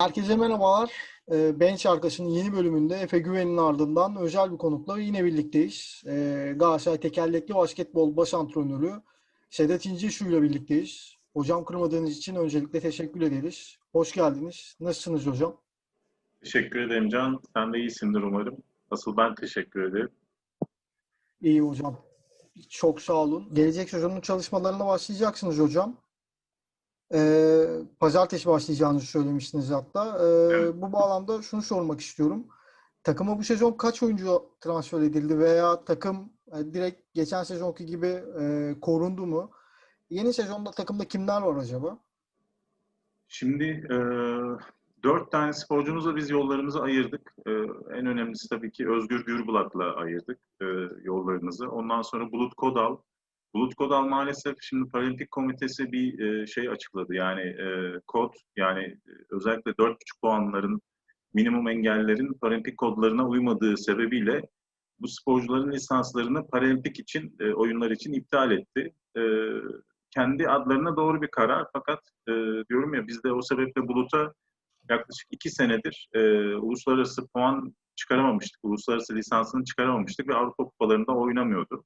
Herkese merhabalar. Ee, Bench Arkası'nın yeni bölümünde Efe Güven'in ardından özel bir konukla yine birlikteyiz. Ee, Galatasaray Tekerlekli Basketbol Baş Antrenörü Sedat İncesu ile birlikteyiz. Hocam kırmadığınız için öncelikle teşekkür ederiz. Hoş geldiniz. Nasılsınız hocam? Teşekkür ederim Can. Sen de iyisindir umarım. Asıl ben teşekkür ederim. İyi hocam. Çok sağ olun. Gelecek sezonun çalışmalarına başlayacaksınız hocam. Ee, pazartesi başlayacağınızı söylemiştiniz hatta. Evet. Bu bağlamda şunu sormak istiyorum. Takıma bu sezon kaç oyuncu transfer edildi veya takım e, direkt geçen sezonki gibi e, korundu mu? Yeni sezonda takımda kimler var acaba? Şimdi e, dört tane sporcumuzla biz yollarımızı ayırdık. E, en önemlisi tabii ki Özgür Gürbulak'la ayırdık e, yollarımızı. Ondan sonra Bulut Kodal. Bulut Kodal maalesef şimdi Paralimpik Komitesi bir e, şey açıkladı. Yani e, kod yani e, özellikle 4,5 puanların minimum engellerin paralimpik kodlarına uymadığı sebebiyle bu sporcuların lisanslarını paralimpik için, e, oyunlar için iptal etti. E, kendi adlarına doğru bir karar fakat e, diyorum ya biz de o sebeple Bulut'a yaklaşık iki senedir e, uluslararası puan çıkaramamıştık. Uluslararası lisansını çıkaramamıştık ve Avrupa kupalarında oynamıyordu.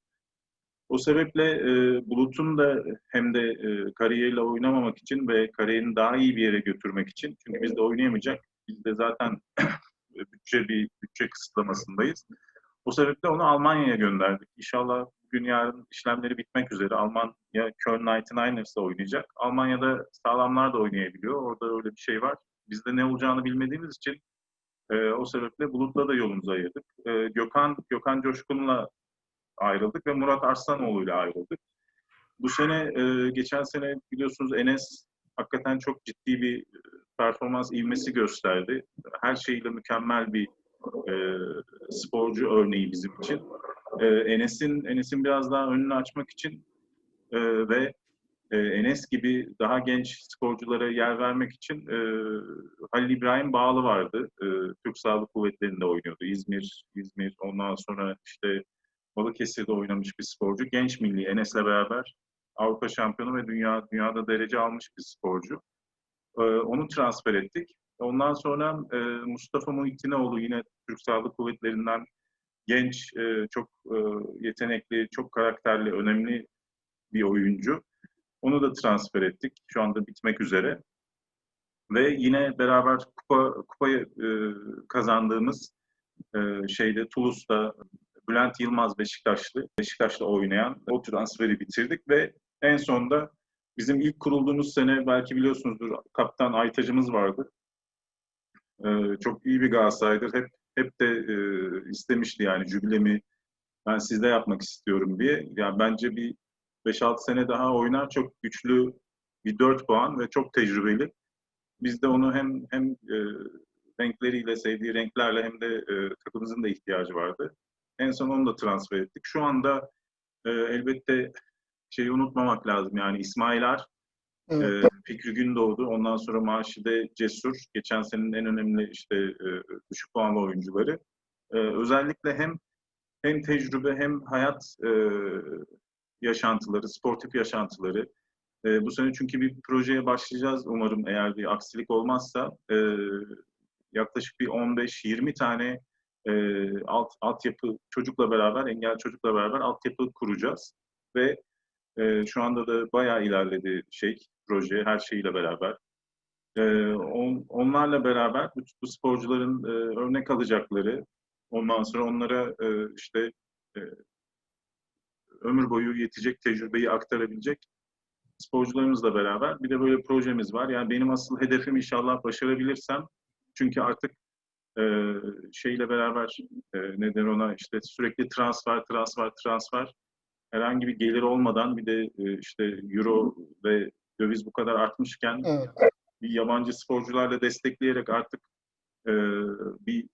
O sebeple e, Bulut'un da hem de e, kariyeriyle oynamamak için ve kariyerini daha iyi bir yere götürmek için çünkü biz de oynayamayacak. Biz de zaten bütçe bir bütçe kısıtlamasındayız. O sebeple onu Almanya'ya gönderdik. İnşallah bugün yarın işlemleri bitmek üzere. Almanya Köln 99ers'la oynayacak. Almanya'da sağlamlar da oynayabiliyor. Orada öyle bir şey var. Biz de ne olacağını bilmediğimiz için e, o sebeple Bulut'la da yolumuzu ayırdık. E, Gökhan Gökhan Coşkun'la ayrıldık ve Murat Arslanoğlu'yla ayrıldık. Bu sene, e, geçen sene biliyorsunuz Enes hakikaten çok ciddi bir e, performans ivmesi gösterdi. Her şeyle mükemmel bir e, sporcu örneği bizim için. Enes'in Enes'in biraz daha önünü açmak için ve Enes gibi daha genç sporculara yer vermek için e, Halil İbrahim Bağlı vardı. E, Türk Sağlık Kuvvetleri'nde oynuyordu. İzmir, İzmir. Ondan sonra işte Balıkesir'de oynamış bir sporcu. Genç milli Enes'le beraber Avrupa şampiyonu ve dünya dünyada derece almış bir sporcu. E, onu transfer ettik. Ondan sonra e, Mustafa Muhittineoğlu yine Türk Sağlık Kuvvetleri'nden genç, e, çok e, yetenekli, çok karakterli, önemli bir oyuncu. Onu da transfer ettik. Şu anda bitmek üzere. Ve yine beraber kupa kupayı e, kazandığımız e, şeyde Toulouse'da Bülent Yılmaz Beşiktaşlı, Beşiktaş'ta oynayan o transferi bitirdik ve en sonunda bizim ilk kurulduğumuz sene belki biliyorsunuzdur kaptan Aytacımız vardı. Ee, çok iyi bir Galatasaray'dır. Hep hep de e, istemişti yani jübilemi ben sizde yapmak istiyorum diye. Yani bence bir 5-6 sene daha oynar. Çok güçlü bir 4 puan ve çok tecrübeli. Biz de onu hem hem e, renkleriyle, sevdiği renklerle hem de e, takımımızın da ihtiyacı vardı. En son onu da transfer ettik. Şu anda e, elbette şeyi unutmamak lazım. Yani İsmail Ar, Evet. e, Fikri Gündoğdu, ondan sonra Maşide Cesur, geçen senenin en önemli işte e, düşük puanlı oyuncuları. E, özellikle hem hem tecrübe hem hayat e, yaşantıları, sportif yaşantıları. E, bu sene çünkü bir projeye başlayacağız umarım eğer bir aksilik olmazsa. E, yaklaşık bir 15-20 tane e, alt altyapı çocukla beraber, engel çocukla beraber altyapı kuracağız. Ve e, şu anda da bayağı ilerledi şey, proje her şeyiyle beraber. E, on, onlarla beraber bu, bu sporcuların e, örnek alacakları, ondan sonra onlara e, işte e, ömür boyu yetecek tecrübeyi aktarabilecek sporcularımızla beraber bir de böyle projemiz var. Yani benim asıl hedefim inşallah başarabilirsem çünkü artık e, şeyle beraber e, neden ona işte sürekli transfer, transfer, transfer herhangi bir gelir olmadan bir de e, işte euro ve döviz bu kadar artmışken Evet. bir yabancı sporcularla destekleyerek artık e, bir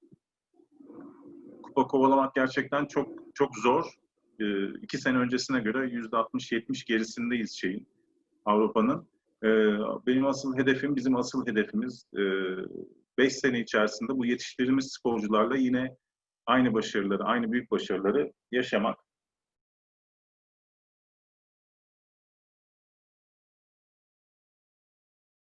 kupa kovalamak gerçekten çok çok zor. E, iki sene öncesine göre yüzde 60-70 gerisindeyiz şeyin Avrupa'nın. E, benim asıl hedefim, bizim asıl hedefimiz 5 sene içerisinde bu yetiştirdiğimiz sporcularla yine aynı başarıları, aynı büyük başarıları yaşamak.